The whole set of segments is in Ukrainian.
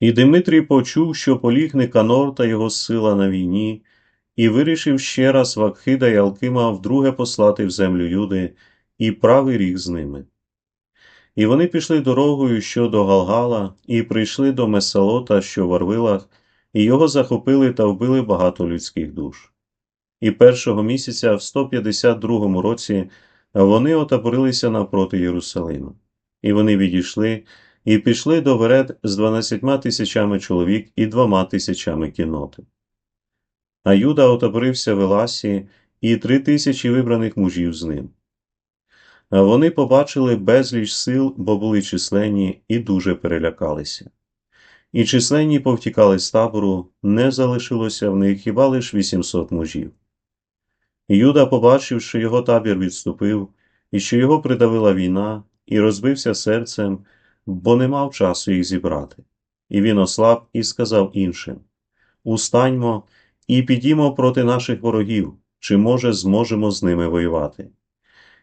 І Димитрій почув, що поліг Никанор та його сила на війні, і вирішив ще раз Вакхида і Алкима вдруге послати в землю Юди і правий ріг з ними. І вони пішли дорогою, що до Галгала, і прийшли до Месалота, що в Арвилах, і його захопили та вбили багато людських душ. І першого місяця, в 152 році, вони отаборилися навпроти Єрусалима. І вони відійшли і пішли до Веред з дванадцятьма тисячами чоловік і двома тисячами кіноти. А Юда отаборився в Еласі і три тисячі вибраних мужів з ним. А вони побачили безліч сил, бо були численні, і дуже перелякалися. І численні повтікали з табору, не залишилося в них хіба лиш 800 мужів. Юда побачив, що його табір відступив, і що його придавила війна, і розбився серцем, бо не мав часу їх зібрати. І він ослаб і сказав іншим Устаньмо і підімо проти наших ворогів, чи, може, зможемо з ними воювати.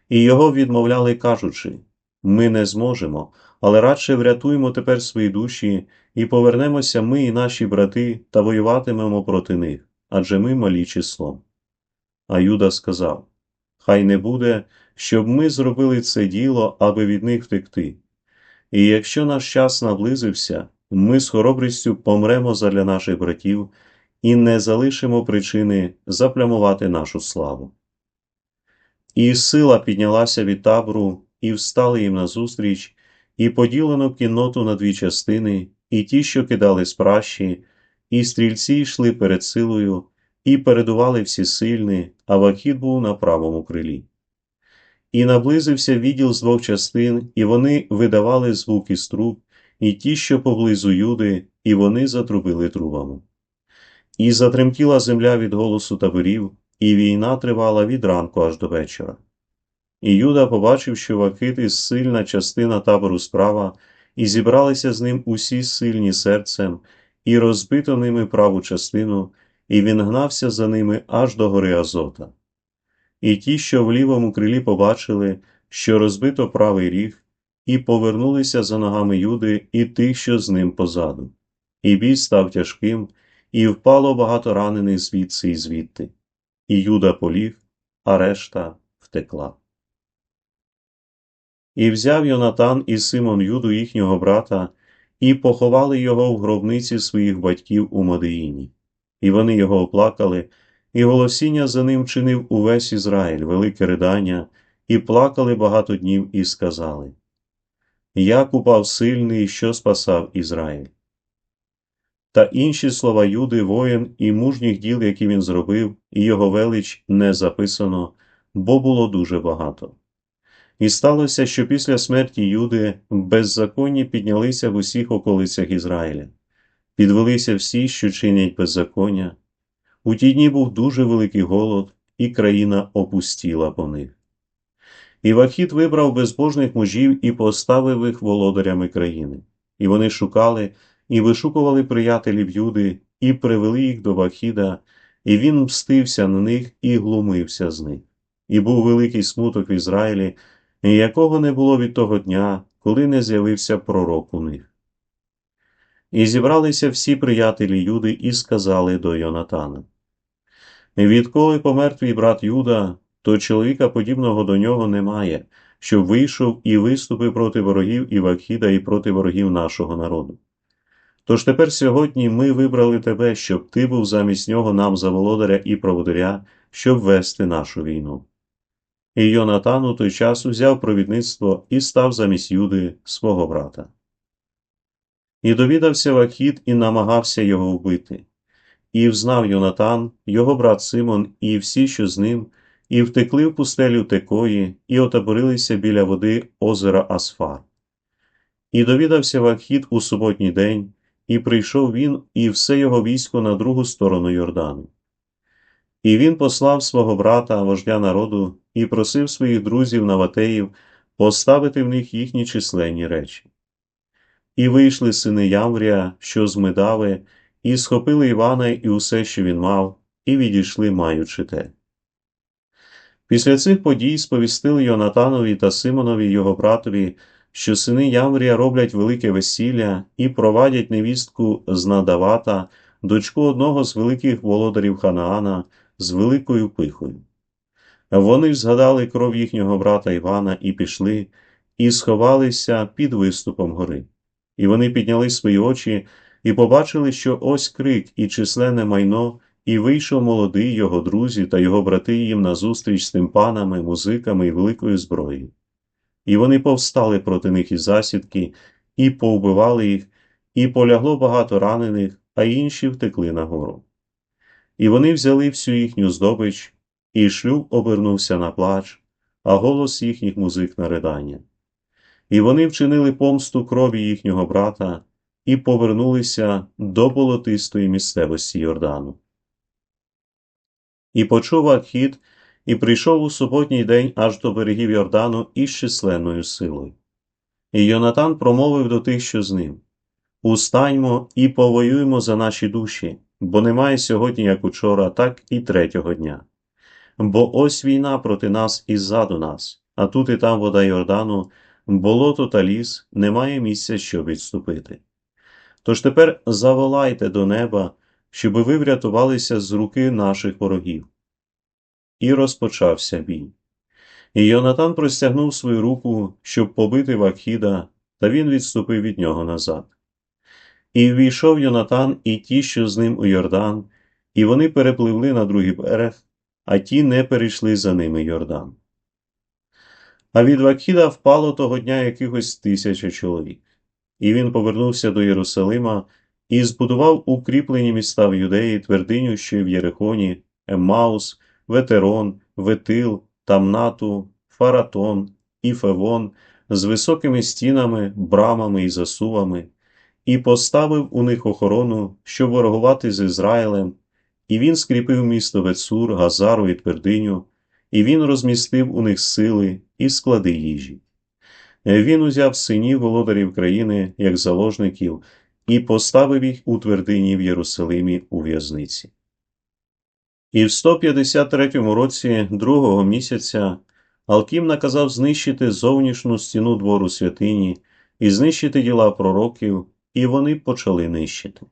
І його відмовляли, кажучи ми не зможемо, але радше врятуємо тепер свої душі і повернемося ми і наші брати та воюватимемо проти них, адже ми малі числом. А Юда сказав Хай не буде, щоб ми зробили це діло, аби від них втекти. І якщо наш час наблизився, ми з хоробрістю помремо задля наших братів і не залишимо причини заплямувати нашу славу. І сила піднялася від табору, і встали їм назустріч, і поділено кінноту на дві частини, і ті, що кидали з і стрільці йшли перед силою, і передували всі сильні, а Вахід був на правому крилі. І наблизився відділ з двох частин, і вони видавали звук із труб, і ті, що поблизу Юди, і вони затрубили трубами. І затремтіла земля від голосу таборів, і війна тривала від ранку аж до вечора. І Юда побачив, що Вакити сильна частина табору справа, і зібралися з ним усі сильні серцем, і розбито ними праву частину, і він гнався за ними аж до гори Азота. І ті, що в лівому крилі побачили, що розбито правий ріг, і повернулися за ногами Юди і тих, що з ним позаду. І бій став тяжким, і впало багато ранених звідси і звідти. І Юда поліг, а решта втекла. І взяв Йонатан і Симон Юду їхнього брата, і поховали його в гробниці своїх батьків у Модеїні. І вони його оплакали, і голосіння за ним чинив увесь Ізраїль, велике ридання, і плакали багато днів, і сказали Як упав сильний, що спасав Ізраїль. Та інші слова Юди, воїн і мужніх діл, які він зробив, і його велич не записано, бо було дуже багато. І сталося, що після смерті Юди беззаконні піднялися в усіх околицях Ізраїля, підвелися всі, що чинять беззаконня. У ті дні був дуже великий голод, і країна опустіла по них. І Вахід вибрав безбожних мужів і поставив їх володарями країни, і вони шукали і вишукували приятелів Юди, і привели їх до Вахіда, і він мстився на них і глумився з них. І був великий смуток в Ізраїлі, якого не було від того дня, коли не з'явився пророк у них. І зібралися всі приятелі Юди і сказали до Йонатана Відколи помер твій брат Юда, то чоловіка подібного до нього немає, щоб вийшов і виступив проти ворогів Івахіда і проти ворогів нашого народу. Тож тепер сьогодні ми вибрали тебе, щоб ти був замість нього нам за володаря і проводаря, щоб вести нашу війну. І Йонатан у той час узяв провідництво і став замість Юди свого брата. І довідався Вахід і намагався його вбити. І взнав Йонатан, його брат Симон, і всі, що з ним, і втекли в пустелю Текої, і отаборилися біля води озера Асфар. І довідався Вахід у суботній день, і прийшов він і все його військо на другу сторону Йордану. І він послав свого брата, вождя народу, і просив своїх друзів Наватеїв поставити в них їхні численні речі. І вийшли сини Ямврія, що з Медави, і схопили Івана і усе, що він мав, і відійшли, маючи те. Після цих подій сповістили Йонатанові та Симонові його братові, що сини Ямврія роблять велике весілля і провадять невістку з Надавата, дочку одного з великих володарів Ханаана, з великою пихою. Вони згадали кров їхнього брата Івана і пішли, і сховалися під виступом гори. І вони підняли свої очі і побачили, що ось крик і численне майно, і вийшов молодий його друзі та його брати їм назустріч з тимпанами, музиками і великою зброєю. І вони повстали проти них із засідки, і повбивали їх, і полягло багато ранених, а інші втекли нагору. І вони взяли всю їхню здобич, і шлюб обернувся на плач, а голос їхніх музик на ридання. І вони вчинили помсту крові їхнього брата і повернулися до болотистої місцевості Йордану. І почув Акхід, і прийшов у суботній день аж до берегів Йордану із численною силою. І Йонатан промовив до тих, що з ним Устаньмо і повоюємо за наші душі, бо немає сьогодні, як учора, так і третього дня. Бо ось війна проти нас і ззаду нас, а тут і там вода Йордану, болото та ліс, немає місця, щоб відступити. Тож тепер заволайте до неба, щоби ви врятувалися з руки наших ворогів. І розпочався бій. І Йонатан простягнув свою руку, щоб побити Вакхіда, та він відступив від нього назад. І ввійшов Йонатан і ті, що з ним у Йордан, і вони перепливли на другий берег, а ті не перейшли за ними Йордан. А від Вакхіда впало того дня якихось тисяча чоловік. І він повернувся до Єрусалима і збудував укріплені міста в Юдеї твердиню, що й в Єрихоні, Еммаус, Ветерон, Ветил, Тамнату, Фаратон, Іфевон з високими стінами, брамами і засувами, і поставив у них охорону, щоб ворогувати з Ізраїлем, і він скріпив місто Вецур, Газару і твердиню, і він розмістив у них сили і склади їжі. Він узяв синів володарів країни як заложників і поставив їх у твердині в Єрусалимі у в'язниці. І в 153 році другого місяця Алкім наказав знищити зовнішню стіну двору святині і знищити діла пророків, і вони почали нищити.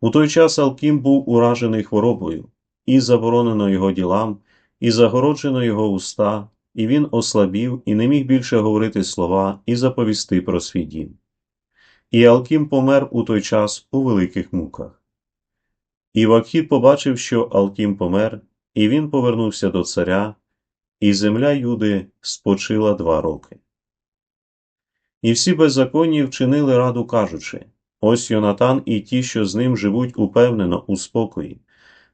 У той час Алкім був уражений хворобою, і заборонено його ділам, і загороджено його уста, і він ослабів і не міг більше говорити слова і заповісти про свій дім. І Алкім помер у той час у великих муках. І Вакхід побачив, що Алкім помер, і він повернувся до царя, і земля Юди спочила два роки. І всі беззаконні вчинили раду, кажучи ось Йонатан і ті, що з ним живуть упевнено у спокої.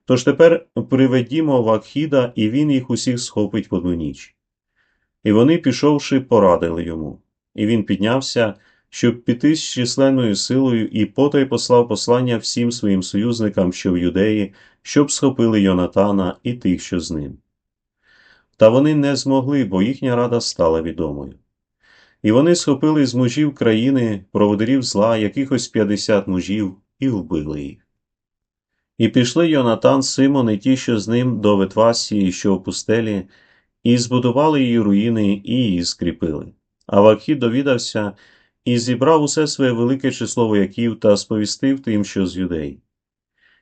Тож тепер приведімо Вакхіда, і він їх усіх схопить в одну ніч. І вони, пішовши, порадили йому. І він піднявся, щоб піти з численною силою, і потай послав послання всім своїм союзникам, що в юдеї, щоб схопили Йонатана і тих, що з ним. Та вони не змогли, бо їхня рада стала відомою. І вони схопили з мужів країни, проводирів зла, якихось п'ятдесят мужів, і вбили їх. І пішли Йонатан, Симон і ті, що з ним до Ветвасії, що в пустелі, і збудували її руїни, і її скріпили. А Вакхід довідався і зібрав усе своє велике число вояків та сповістив тим, що з юдей.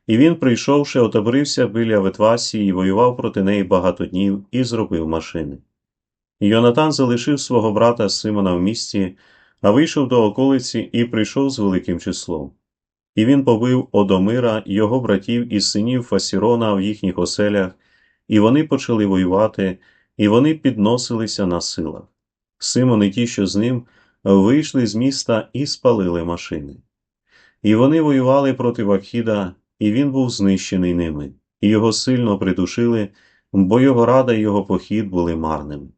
І він, прийшовши, отобрився біля Ветвасії і воював проти неї багато днів і зробив машини. Йонатан залишив свого брата Симона в місті, а вийшов до околиці і прийшов з великим числом. І він побив Одомира, його братів і синів Фасірона в їхніх оселях, і вони почали воювати, і вони підносилися на силах. Симон і ті, що з ним, вийшли з міста і спалили машини. І вони воювали проти Вакхіда, і він був знищений ними, і його сильно придушили, бо його рада і його похід були марними.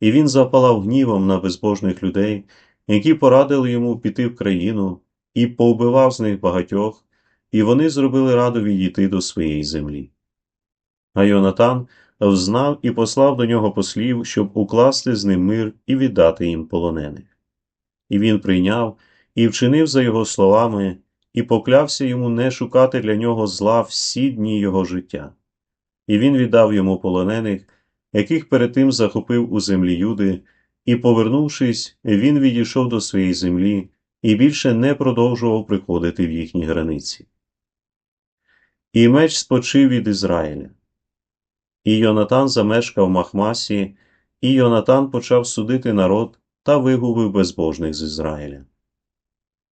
І він запалав гнівом на безбожних людей, які порадили йому піти в країну, і повбивав з них багатьох, і вони зробили раду відійти до своєї землі. А Йонатан взнав і послав до нього послів, щоб укласти з ним мир і віддати їм полонених. І він прийняв і вчинив за його словами, і поклявся йому не шукати для нього зла всі дні його життя. І він віддав йому полонених, яких перед тим захопив у землі Юди, і, повернувшись, він відійшов до своєї землі і більше не продовжував приходити в їхні границі. І меч спочив від Ізраїля. І Йонатан замешкав Махмасі, і Йонатан почав судити народ та вигубив безбожних з Ізраїля.